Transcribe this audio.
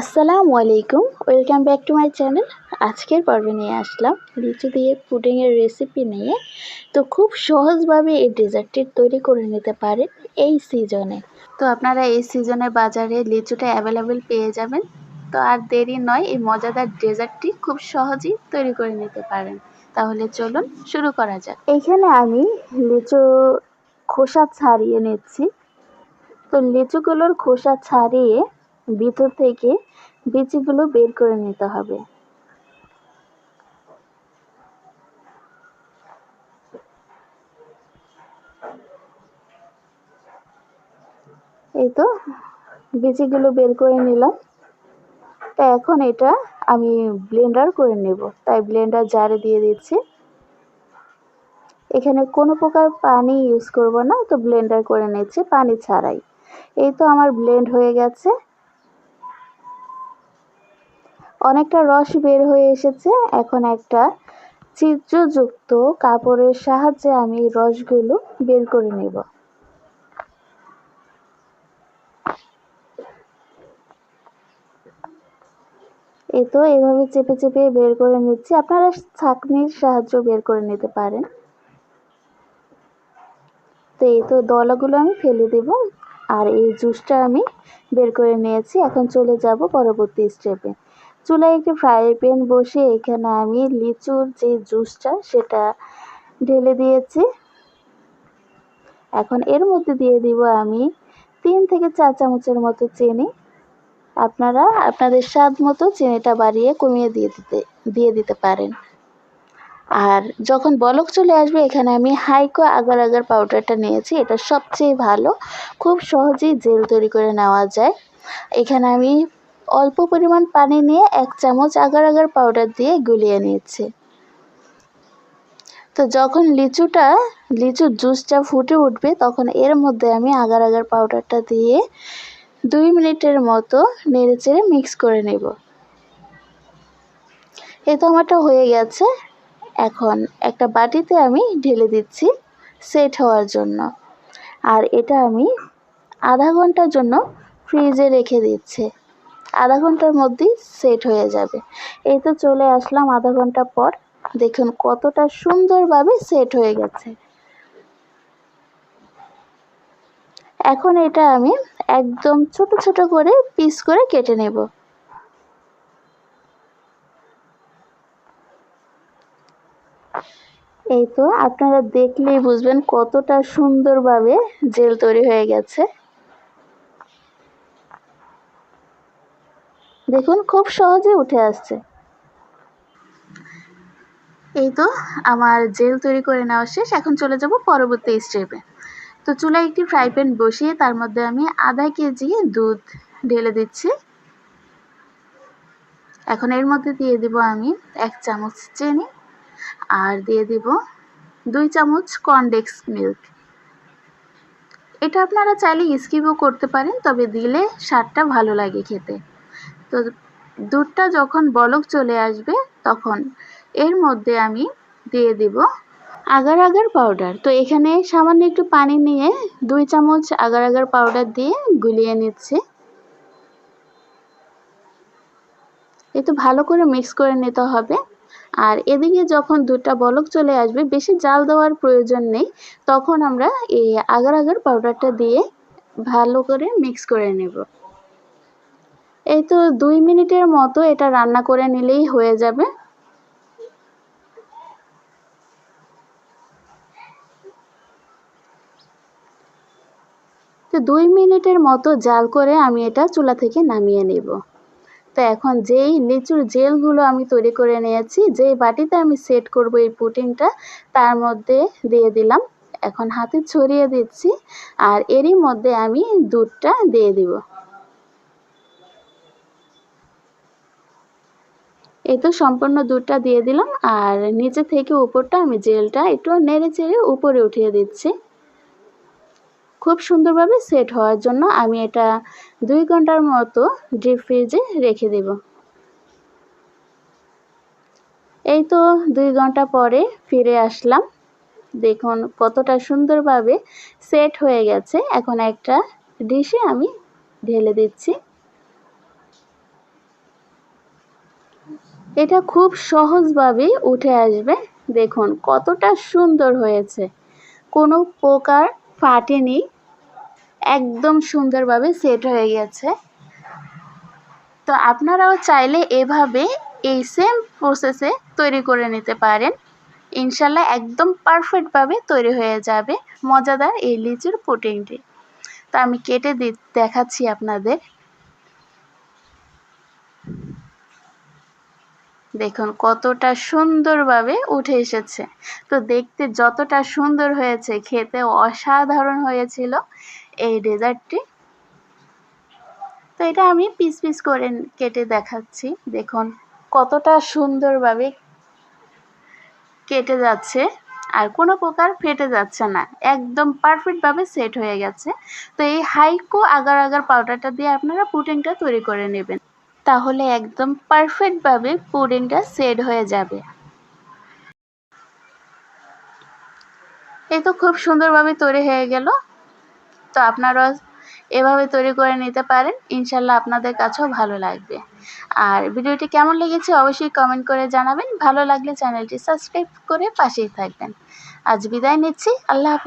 আসসালামু আলাইকুম, welcome back to my channel. আজকের পর্বে নিয়ে আসলাম লিচু দিয়ে পুডিংয়ের রেসিপি নিয়ে। তো খুব সহজভাবে এই ডেজার্টটি তৈরি করে নিতে পারেন এই সিজনে তো আপনারা এই সিজনে বাজারে লিচুটা অ্যাভেলেবেল পেয়ে যাবেন। তো আর দেরি নয়, এই মজাদার ডেজার্টটি খুব সহজেই তৈরি করে নিতে পারেন। তাহলে চলুন শুরু করা যাক। এইখানে আমি লিচু খোসা ছাড়িয়ে নিচ্ছি। তো লিচুগুলোর খোসা ছাড়িয়ে ভিতর থেকে বিচিগুলো বের করে নিতে হবে। এই তো বিচিগুলো বের করে নিলাম। তা এখন এটা আমি ব্লেন্ডার করে নেব। তাই ব্লেন্ডার জারে দিয়ে দিচ্ছি। এখানে কোনো প্রকার পানি ইউজ করব না, তো ব্লেন্ডার করে নিচ্ছি, পানি ছাড়াই। এই তো আমার ব্লেন্ড হয়ে গেছে। অনেকটা রস বের হয়ে এসেছে। এখন একটা ছিদ্রযুক্ত কাপড়ের সাহায্যে আমি রসগুলো বের করে নেব। এ তো এভাবে চেপে চেপে বের করে নিচ্ছি। আপনারা ছাঁকনির সাহায্য বের করে নিতে পারেন। তো এই তো দলাগুলো আমি ফেলে দেব আর এই জুসটা আমি বের করে নিয়েছি। এখন চলে যাব পরবর্তী স্টেপে চুলায় একটি ফ্রাই প্যান বসে এখানে আমি লিচুর যে জুসটা সেটা ঢেলে দিয়েছি। এখন এর মধ্যে দিয়ে দিব আমি তিন থেকে চার চামচের মতো চিনি। আপনারা আপনাদের স্বাদ মতো চিনিটা বাড়িয়ে কমিয়ে দিয়ে দিতে দিয়ে দিতে পারেন। আর যখন বলক চলে আসবে, এখানে আমি হাইকো আগার আগার পাউডারটা নিয়েছি, এটা সবচেয়ে ভালো। খুব সহজেই জেল তৈরি করে নেওয়া যায়। এখানে আমি অল্প পরিমাণ পানি নিয়ে এক চামচ আগার আগার পাউডার দিয়ে গুলিয়ে নিয়েছি। তো যখন লিচুটা লিচুর জুসটা ফুটে উঠবে, তখন এর মধ্যে আমি আগার আগার পাউডারটা দিয়ে দুই মিনিটের মতো নেড়ে চেড়ে মিক্স করে নেব। এ তো আমারটা হয়ে গেছে। এখন একটা বাটিতে আমি ঢেলে দিচ্ছি সেট হওয়ার জন্য। আর এটা আমি আধা ঘণ্টার জন্য ফ্রিজে রেখে দিচ্ছি। আধা ঘণ্টার মধ্যেই সেট হয়ে যাবে। এই তো চলে আসলাম আধা ঘণ্টা পর। দেখুন কতটা সুন্দরভাবে সেট হয়ে গেছে। এখন এটা আমি একদম ছোট ছোট করে পিস করে কেটে নেব। এই তো আপনারা দেখলেই বুঝবেন কতটা সুন্দরভাবে জেল তৈরি হয়ে গেছে। দেখুন, খুব সহজে উঠে আসছে। এই তো, আমার জেল তৈরি করে নেওয়া শেষ। এখন চলে যাব পরবর্তী স্টেপে তো চুলায় একটি ফ্রাই প্যান বসিয়ে তার মধ্যে আমি আধা কেজি দুধ ঢেলে দিচ্ছি। এখন এর মধ্যে দিয়ে দিব আমি এক চামচ চিনি আর দিয়ে দিব দুই চামচ কর্নডেক্স মিল্ক। এটা আপনারা চাইলে স্কিপও করতে পারেন, তবে দিলে স্বাদটা ভালো লাগে খেতে। তো দুধটা যখন বলক চলে আসবে, তখন এর মধ্যে আমি দিয়ে দিব আগার আগার পাউডার তো এখানে সামান্য একটু পানি নিয়ে দুই চামচ আগার আগার পাউডার দিয়ে গুলিয়ে নিচ্ছে। এ তো ভালো করে মিক্স করে নিতে হবে। আর এদিকে যখন দুধটা বলক চলে আসবে, বেশি জাল দেওয়ার প্রয়োজন নেই, তখন আমরা এই আগার আগার পাউডারটা দিয়ে ভালো করে মিক্স করে নেব। এই তো দুই মিনিটের মতো এটা রান্না করে নিলেই হয়ে যাবে। তো দুই মিনিটের মতো জাল করে আমি এটা চুলা থেকে নামিয়ে নেব। তো এখন যেই লিচুর জেলগুলো আমি তৈরি করে নিয়েছি, যেই বাটিতে আমি সেট করব এই পুটিংটা তার মধ্যে দিয়ে দিলাম। এখন হাতে ছড়িয়ে দিচ্ছি আর এরই মধ্যে আমি দুধটা দিয়ে দিব। এই তো সম্পূর্ণ দুধটা দিয়ে দিলাম আর নিচে থেকে উপরটা আমি জেলটা একটু নেড়ে চেড়ে উপরে উঠিয়ে দিচ্ছি। খুব সুন্দরভাবে সেট হওয়ার জন্য আমি এটা দুই ঘণ্টার মতো ডিপ ফ্রিজে রেখে দেব। এই তো দুই ঘণ্টা পরে ফিরে আসলাম। দেখুন কতটা সুন্দরভাবে সেট হয়ে গেছে। এখন একটা ডিশে আমি ঢেলে দিচ্ছি। এটা খুব সহজভাবেই উঠে আসবে। দেখুন, কতটা সুন্দর হয়েছে। কোনো প্রকার ফাটেনি একদম সুন্দরভাবে সেট হয়ে গেছে। তো আপনারাও চাইলে এভাবে এই সেম প্রসেসে তৈরি করে নিতে পারেন। ইনশাল্লাহ একদম পারফেক্টভাবে তৈরি হয়ে যাবে। মজাদার এই লিচুর পুডিংটি তো আমি কেটে দি দেখাচ্ছি আপনাদের। দেখুন, কতটা সুন্দরভাবে উঠে এসেছে। তো দেখতে যতটা সুন্দর হয়েছে খেতে অসাধারণ হয়েছিল এই ডেজার্টটি। তো এটা আমি পিস পিস করে কেটে দেখাচ্ছি। দেখুন, কতটা সুন্দরভাবে কেটে যাচ্ছে। আর কোনো প্রকার ফেটে যাচ্ছে না। একদম পারফেক্টভাবে সেট হয়ে গেছে। তো এই হাইকো আগার আগার পাউডারটা দিয়ে আপনারা পুটিংটা তৈরি করে নেবেন। তাহলে একদম পারফেক্টভাবে পুডিংটা সেট হয়ে যাবে। এই তো খুব সুন্দরভাবে তৈরি হয়ে গেল। তো আপনারা এভাবে তৈরি করে নিতে পারেন, ইনশাল্লাহ আপনাদের কাছেও ভালো লাগবে। আর ভিডিওটি কেমন লেগেছে অবশ্যই কমেন্ট করে জানাবেন। ভালো লাগলে চ্যানেলটি সাবস্ক্রাইব করে পাশেই থাকবেন। আজ বিদায় নিচ্ছি, আল্লাহ হাফিজ।